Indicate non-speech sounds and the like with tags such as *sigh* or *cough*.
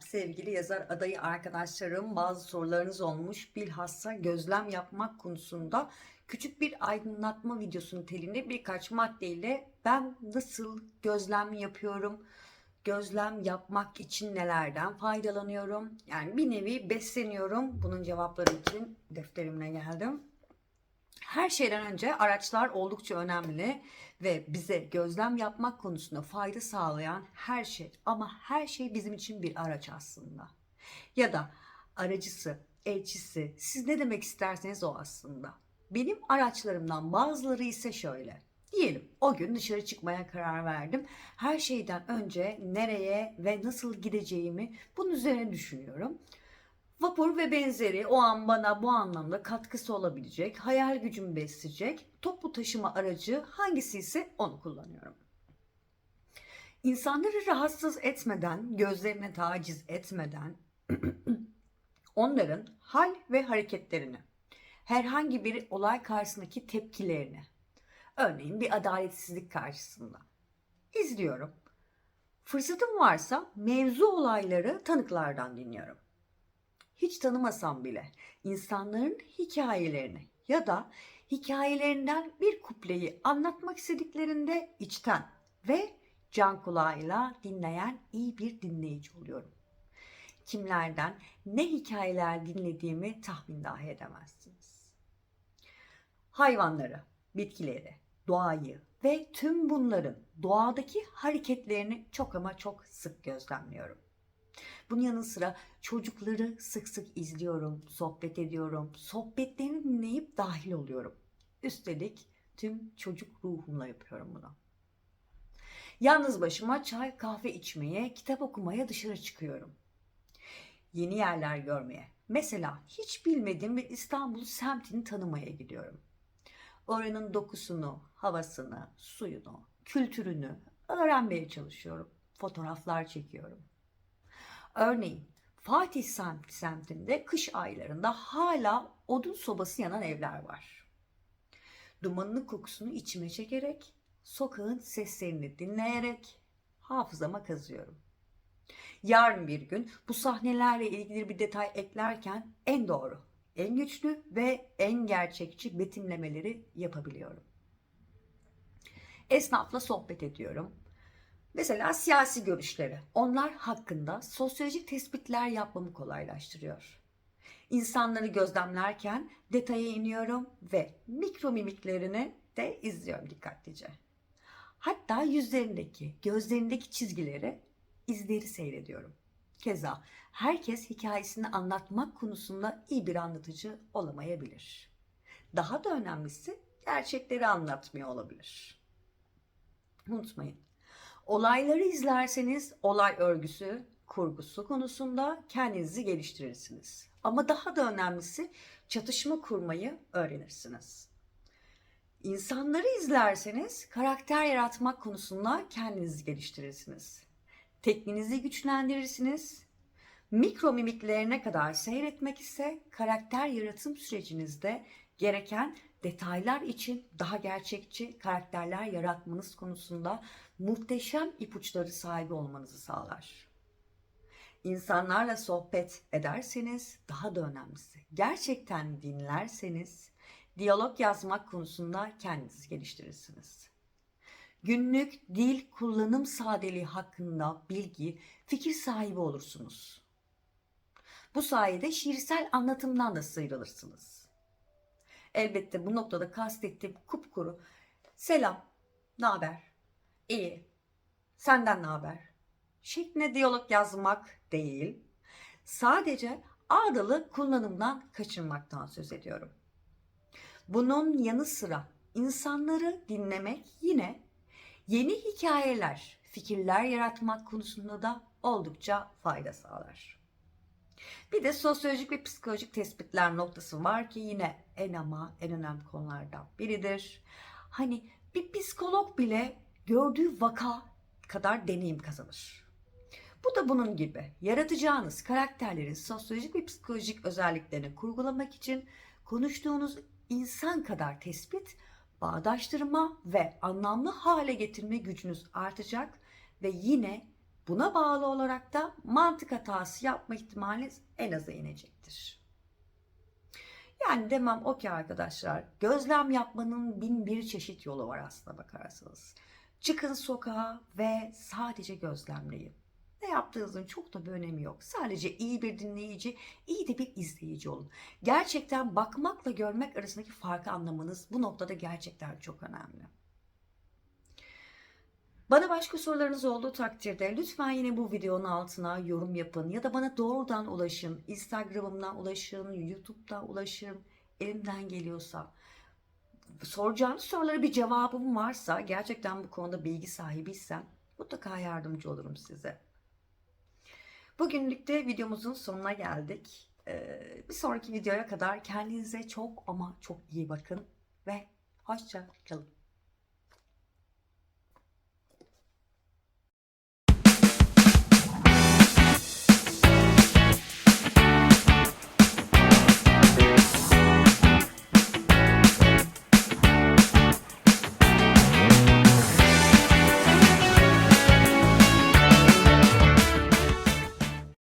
Sevgili yazar adayı arkadaşlarım. Bazı sorularınız olmuş. Bilhassa gözlem yapmak konusunda küçük bir aydınlatma videosunun telinde birkaç maddeyle ben nasıl gözlem yapıyorum, gözlem yapmak için nelerden faydalanıyorum. Yani bir nevi besleniyorum. Bunun cevapları için defterimle geldim. Her şeyden önce araçlar oldukça önemli ve bize gözlem yapmak konusunda fayda sağlayan her şey ama her şey bizim için bir araç aslında. Ya da aracısı, elçisi, siz ne demek isterseniz o aslında. Benim araçlarımdan bazıları ise şöyle. Diyelim o gün dışarı çıkmaya karar verdim. Her şeyden önce nereye ve nasıl gideceğimi bunun üzerine düşünüyorum. Vapur ve benzeri o an bana bu anlamda katkısı olabilecek, hayal gücümü besleyecek toplu taşıma aracı hangisi ise onu kullanıyorum. İnsanları rahatsız etmeden, gözlerine taciz etmeden *clears throat* onların hal ve hareketlerini, herhangi bir olay karşısındaki tepkilerini, örneğin bir adaletsizlik karşısında izliyorum. Fırsatım varsa mevzu olayları tanıklardan dinliyorum hiç tanımasam bile insanların hikayelerini ya da hikayelerinden bir kupleyi anlatmak istediklerinde içten ve can kulağıyla dinleyen iyi bir dinleyici oluyorum. Kimlerden ne hikayeler dinlediğimi tahmin dahi edemezsiniz. Hayvanları, bitkileri, doğayı ve tüm bunların doğadaki hareketlerini çok ama çok sık gözlemliyorum. Bunun yanı sıra çocukları sık sık izliyorum, sohbet ediyorum. Sohbetlerini dinleyip dahil oluyorum. Üstelik tüm çocuk ruhumla yapıyorum bunu. Yalnız başıma çay kahve içmeye, kitap okumaya dışarı çıkıyorum. Yeni yerler görmeye. Mesela hiç bilmediğim bir İstanbul semtini tanımaya gidiyorum. Oranın dokusunu, havasını, suyunu, kültürünü öğrenmeye çalışıyorum. Fotoğraflar çekiyorum. Örneğin Fatih semtinde kış aylarında hala odun sobası yanan evler var. Dumanının kokusunu içime çekerek, sokağın seslerini dinleyerek hafızama kazıyorum. Yarın bir gün bu sahnelerle ilgili bir detay eklerken en doğru, en güçlü ve en gerçekçi betimlemeleri yapabiliyorum. Esnafla sohbet ediyorum Mesela siyasi görüşleri. Onlar hakkında sosyolojik tespitler yapmamı kolaylaştırıyor. İnsanları gözlemlerken detaya iniyorum ve mikro mimiklerini de izliyorum dikkatlice. Hatta yüzlerindeki, gözlerindeki çizgileri, izleri seyrediyorum. Keza herkes hikayesini anlatmak konusunda iyi bir anlatıcı olamayabilir. Daha da önemlisi gerçekleri anlatmıyor olabilir. Unutmayın, Olayları izlerseniz olay örgüsü, kurgusu konusunda kendinizi geliştirirsiniz. Ama daha da önemlisi çatışma kurmayı öğrenirsiniz. İnsanları izlerseniz karakter yaratmak konusunda kendinizi geliştirirsiniz. Tekniğinizi güçlendirirsiniz. Mikro mimiklerine kadar seyretmek ise karakter yaratım sürecinizde gereken detaylar için daha gerçekçi karakterler yaratmanız konusunda muhteşem ipuçları sahibi olmanızı sağlar. İnsanlarla sohbet ederseniz daha da önemlisi gerçekten dinlerseniz diyalog yazmak konusunda kendinizi geliştirirsiniz. Günlük dil kullanım sadeliği hakkında bilgi, fikir sahibi olursunuz. Bu sayede şiirsel anlatımdan da sıyrılırsınız. Elbette bu noktada kastettiğim kupkuru selam, ne haber, iyi, senden ne haber şeklinde diyalog yazmak değil, sadece ağdalı kullanımdan kaçınmaktan söz ediyorum. Bunun yanı sıra insanları dinlemek yine yeni hikayeler, fikirler yaratmak konusunda da oldukça fayda sağlar. Bir de sosyolojik ve psikolojik tespitler noktası var ki yine en ama en önemli konulardan biridir. Hani bir psikolog bile gördüğü vaka kadar deneyim kazanır. Bu da bunun gibi yaratacağınız karakterlerin sosyolojik ve psikolojik özelliklerini kurgulamak için konuştuğunuz insan kadar tespit, bağdaştırma ve anlamlı hale getirme gücünüz artacak ve yine Buna bağlı olarak da mantık hatası yapma ihtimaliniz en aza inecektir. Yani demem o ki arkadaşlar gözlem yapmanın bin bir çeşit yolu var aslına bakarsanız. Çıkın sokağa ve sadece gözlemleyin. Ne yaptığınızın çok da bir önemi yok. Sadece iyi bir dinleyici, iyi de bir izleyici olun. Gerçekten bakmakla görmek arasındaki farkı anlamanız bu noktada gerçekten çok önemli. Bana başka sorularınız olduğu takdirde lütfen yine bu videonun altına yorum yapın ya da bana doğrudan ulaşın. Instagram'ımdan ulaşın, YouTube'dan ulaşın. Elimden geliyorsa. Soracağınız sorulara bir cevabım varsa, gerçekten bu konuda bilgi sahibiysem mutlaka yardımcı olurum size. Bugünlük de videomuzun sonuna geldik. Ee, bir sonraki videoya kadar kendinize çok ama çok iyi bakın ve hoşça kalın.